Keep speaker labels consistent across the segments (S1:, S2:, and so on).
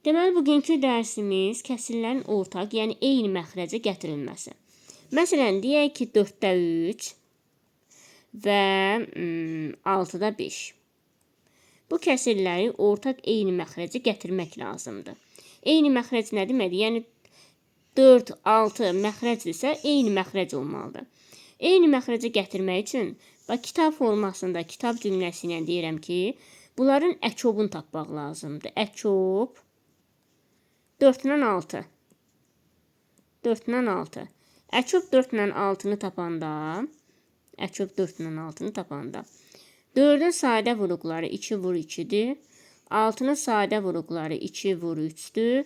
S1: Deməli bugünkü dərsimiz kəsrlərin ortaq, yəni eyni məxrəcə gətirilməsi. Məsələn, deyək ki, 4-də 3 və mm, 6-da 5. Bu kəsirləri ortaq eyni məxrəcə gətirmək lazımdır. Eyni məxrəc nə deməkdir? Yəni 4, 6 məxrəcdirsə eyni məxrəc olmalıdır. Eyni məxrəcə gətirmək üçün bax kitab formasında kitab cümləsi ilə deyirəm ki, bunların əkobunu tapmaq lazımdır. Əkob 4-dən 6. 4-dən 6. Əkob 4-dən 6-nı tapanda, Əkob 4-dən 6-nı tapanda 4-ün sadə vuruqları 2 vur 2-dir. 6-nın sadə vuruqları 2 vur 3-dür.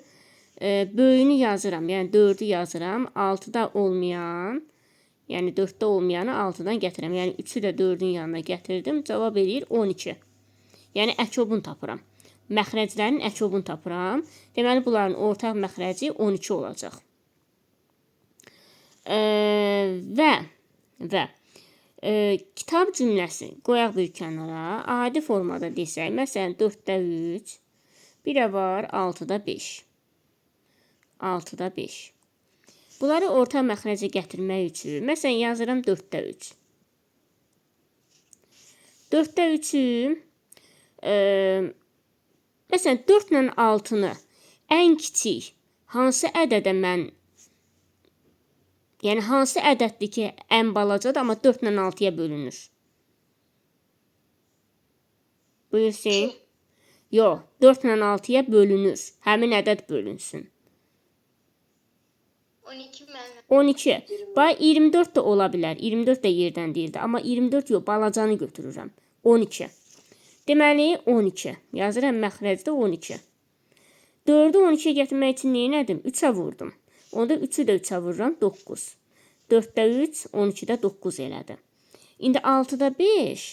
S1: E, böyüyünü yazıram. Yəni 4-ü yazıram. 6-da olmayan, yəni 4-də olmayanı 6-dan gətirəm. Yəni 3-ü də 4-ün yanına gətirdim. Cavab eləyir 12. Yəni əkobunu tapıram. Məxrəclərin əkobunu tapıram. Deməli bunların ortaq məxrəci 12 olacaq. E, və və e, kitab cümləsi qoyaq bir kənara. Adi formada desək, məsələn 4-də 3, bir də var 6-da 5. 6-da 5. Bunları orta məxrəcə gətirmək üçün məsələn yazıram 4-də 3. 4-də 3-ü e, məsələn 4 ilə 6-nı ən kiçik hansı ədədə mən Yəni hansı ədəddir ki, ən balacadır, amma 4 ilə 6-ya bölünür? Buyur Hüseyn. Yox, 4 ilə 6-ya bölünür. Həmin ədəd bölünsün.
S2: 12 mən
S1: 12. Bax 24 də ola bilər. 24 də yerdən deyildi, amma 24 yox, balacanı götürürəm. 12. Deməli 12. Yazıram məxrəcdə 12. 4-ü 12-yə gətirmək üçün nə etdim? 3-ə vurdum. Onda 3-ü də 3-ə vururam 9. 4-də 3, 12-də 9 elədi. İndi 6-da 5.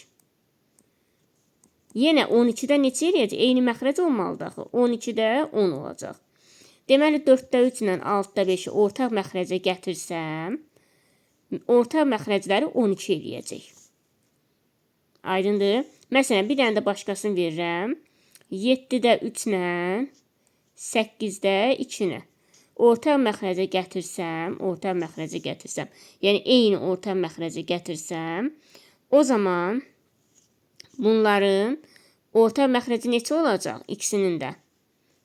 S1: Yenə 12-də neçə eləyəcək? Eyni məxrəc olmalıdır axı. 12-də 10 olacaq. Deməli 4-də 3 ilə 6-da 5-i ortaq məxrəcə gətirsəm, ortaq məxrəcləri 12 eləyəcək. Aydındır? Məsələn, bir dənə də başqasını verirəm. 7-də 3 ilə 8-də 2 ilə orta məxrəcə gətirsəm, orta məxrəcə gətirsəm, yəni eyni orta məxrəcə gətirsəm, o zaman bunların orta məxrəci neçə olacaq? İkisinin də.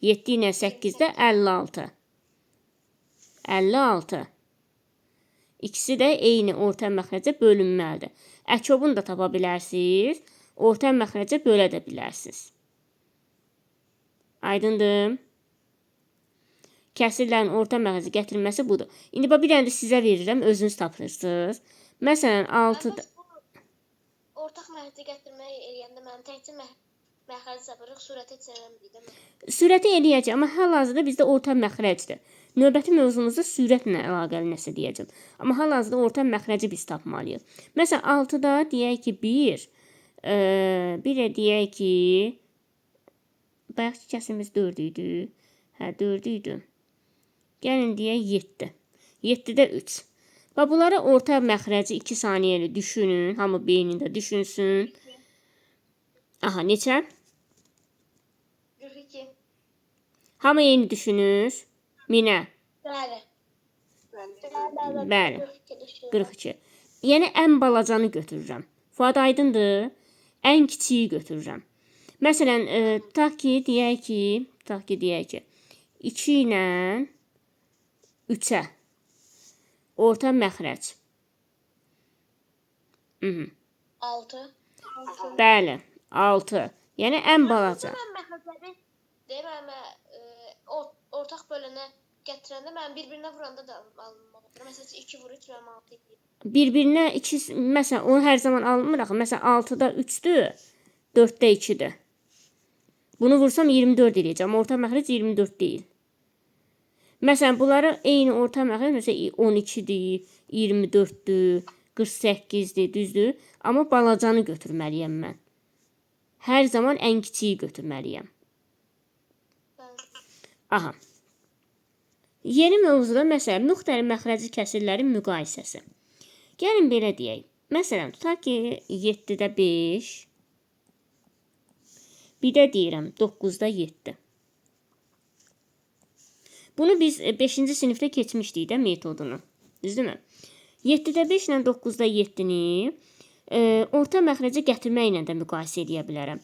S1: 7 ilə 8-də 56. 56. İkisi də eyni orta məxrəcə bölünməlidir. Əkobunu da tapa bilərsiniz. Orta məxrəcə bölə də bilərsiniz. Aydındır? Kəsirlərin orta məxrəci gətirilməsi budur. İndi bax bir dənə də sizə verirəm, özünüz tapırsınız. Məsələn 6
S2: Məndə bu ortaq məhrəcə gətirməyi eləyəndə mən təkcə məxrəc sapırıq, değil mi?
S1: sürəti eləyəcək, amma hal-hazırda bizdə orta məxrəcdir. Növbəti mövzumuzda sürətlə əlaqəli nəsə deyəcəm. Amma hal-hazırda orta məxrəci biz tapmalıyıq. Məsələn 6-da deyək ki 1, e, bir də deyək ki bayaqki kəsirimiz 4 idi. Hə 4 idi. Gəlin deyək 7. 7-də 3. Və bunlara orta məxrəci 2 saniyəli düşünün. Hamı beynində düşünsün. Aha, neçə?
S2: 42.
S1: Hamı eyni düşünür. Minə.
S2: Bəli.
S1: Bəli.
S2: 42 düşüyor.
S1: 42. Yəni ən balacanı götürürəm. Fuad aydındır? Ən kiçiyi götürürəm. Məsələn, e, tutaq ki, deyək ki, tutaq ki, deyək ki, 2 ilə 3-ə orta məxrəc.
S2: 6.
S1: Bəli, 6. Yəni ən balaca.
S2: Mən məxrəcləri deyirəm, mən e, or ortaq bölənə gətirəndə mən bir-birinə vuranda da alınmalıdır. Məsələn 2 vur 3 mənim 6 edir.
S1: Bir-birinə 2, məsələn, onu hər zaman alınmır axı. Məsələn, 6-da 3-dür, 4-də 2-dir. Bunu vursam 24 eləyəcəm. Orta məxrəc 24 deyil. Məsələn, bunları eyni orta məxrəc məsələn 12-dir, 24-dür, 48-dir, düzdür? Amma balacanı götürməliyəm mən. Hər zaman ən kiçiyi götürməliyəm. Aha. Yeni mövzuda məsələn müxtəlif məxrəci kəsirlərin müqayisəsi. Gəlin belə deyək. Məsələn, tutaq ki 7-də 5, bir də deyirəm 9-da 7. Bunu biz 5-ci sinifdə keçmişdik də metodunu. Düzdürmü? 7-də 5 ilə 9-da 7-ni e, orta məxrəcə gətirməklə də müqayisə edə bilərəm.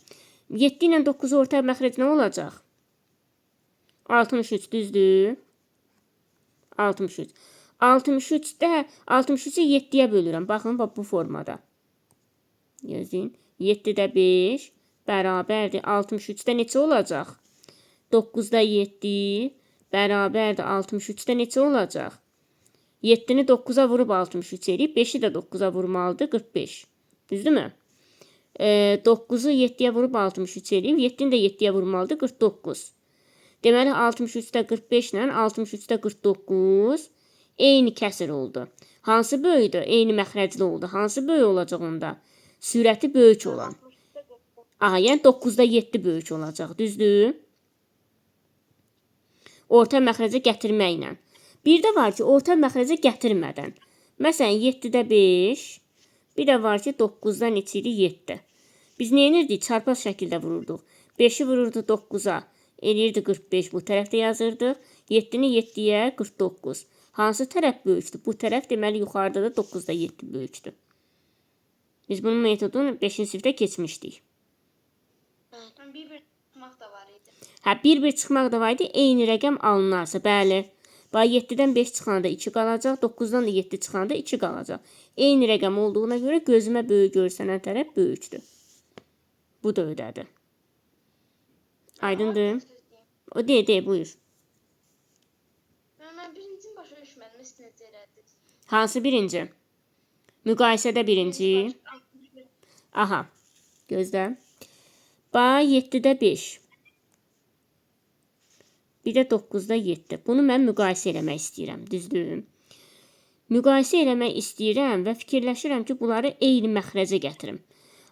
S1: 7 ilə 9-u orta məxrəc nə olacaq? 63 düzdür? 63. 63-də 63-ü 7-yə bölürəm. Baxın bax bu formada. Gözləyin. 7-də 5 bərabərdir 63-də neçə olacaq? 9-da 7 bərabərdir 63-də neçə olacaq? 7-ni 9-a vurub 63 eləyib, 5-i də 9-a vurmalıdır 45. Düzdürmü? E, 9-u 7-yə vurub 63 eləyib, 7-ni də 7-yə vurmalıdır 49. Deməli 63-də 45 ilə 63-də 49 eyni kəsir oldu. Hansı böyükdür? Eyni məxrəcli oldu. Hansı böyük olacaq onda? Sürəti böyük olan.
S2: 63-də 49.
S1: Aha, yəni 9-da 7 böyük olacaq, düzdür? Orta məxrəcə gətirməklə. Bir də var ki, orta məxrəcə gətirmədən. Məsələn, 7-də 5, bir də var ki, 9-da neçə idi? 7. Biz nə edirdik? Çarpaz şəkildə vururduq. 5-i vururdu 9-a, eləyirdi 45. Bu tərəfdə yazırdıq. 7-ni 7-yə 49. Hansı tərəf böyükdür? Bu tərəf deməli yuxarıda da 9-da 7 böyükdür. Biz bunun metodunu 5-ci sinifdə keçmişdik.
S2: Bir-bir çıxmaq da var idi.
S1: Hə, bir-bir çıxmaq da var idi. Eyni rəqəm alınarsa, bəli. Bax 7-dən 5 çıxanda 2 qalacaq, 9-dan da 7 çıxanda 2 qalacaq. Eyni rəqəm olduğuna görə gözümə böyük görsənən tərəf böyükdür. Bu da ödədir.
S2: Söz deyim.
S1: O de, de, buyur.
S2: Mən, birincini başa düşmədim. Siz necə elədiniz?
S1: Hansı birinci? Müqayisədə birinci.
S2: 61.
S1: Aha. Gözlə. Bax 7-də 5. Bir də 9-da 7. Bunu mən müqayisə eləmək istəyirəm, düzdür? Müqayisə eləmək istəyirəm və fikirləşirəm ki, bunları eyni məxrəcə gətirim.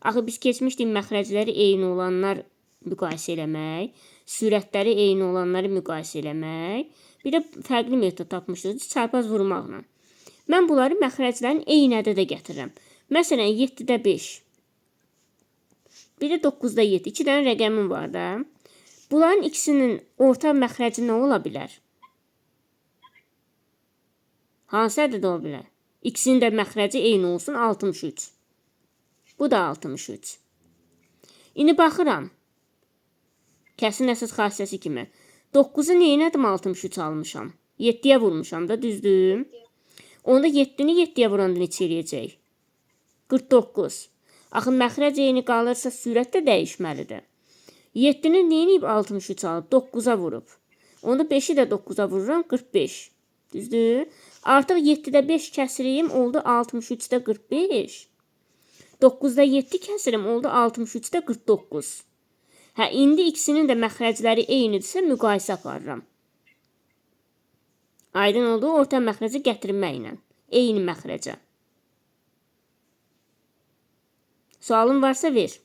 S1: Axı biz keçmişdik məxrəcləri eyni olanlar müqayisə eləmək, sürətləri eyni olanları müqayisə eləmək, bir də fərqli metod tapmışdıq, çarpaz vurmaqla. Mən bunları məxrəclərin eyni ədədə gətirirəm. Məsələn, 7-də 5. Bir də 9-da 7. 2 dənə rəqəmim var da. Bunların ikisinin orta məxrəci nə ola bilər? Hansı ədəd ola bilər? İkisinin də məxrəci eyni olsun 63. Bu da 63. İndi baxıram. Kəsin əsas xassəsi kimi. 9-u neyə edim 63 almışam? 7-yə vurmuşam da, düzdür? Onda 7-ni 7-yə vuranda neçə eləyəcək? 49. Axı məxrəc eyni qalırsa sürət də dəyişməlidir. 7-ni nə edib 63 alıb 9-a vurub. Onda 5-i də 9-a vururam 45. Düzdür? Artıq 7-də 5 kəsirim oldu 63-də 45. 9-da 7 kəsirim oldu 63-də 49. Hə, indi ikisinin də məxrəcləri eynidirsə müqayisə aparıram. Aydın oldu orta məxrəci gətirməklə. Eyni məxrəcə. Sualın varsa ver.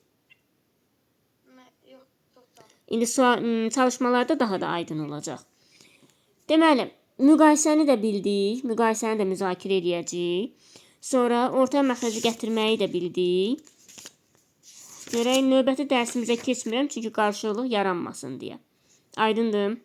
S1: İndi sual, m, çalışmalarda daha da aydın olacaq. Deməli, müqayisəni də bildik, müqayisəni də müzakirə edəcəyik. Sonra orta məxrəci gətirməyi də bildik. Görək növbəti dərsimizə keçmirəm çünki qarşılıq yaranmasın deyə. Aydındır?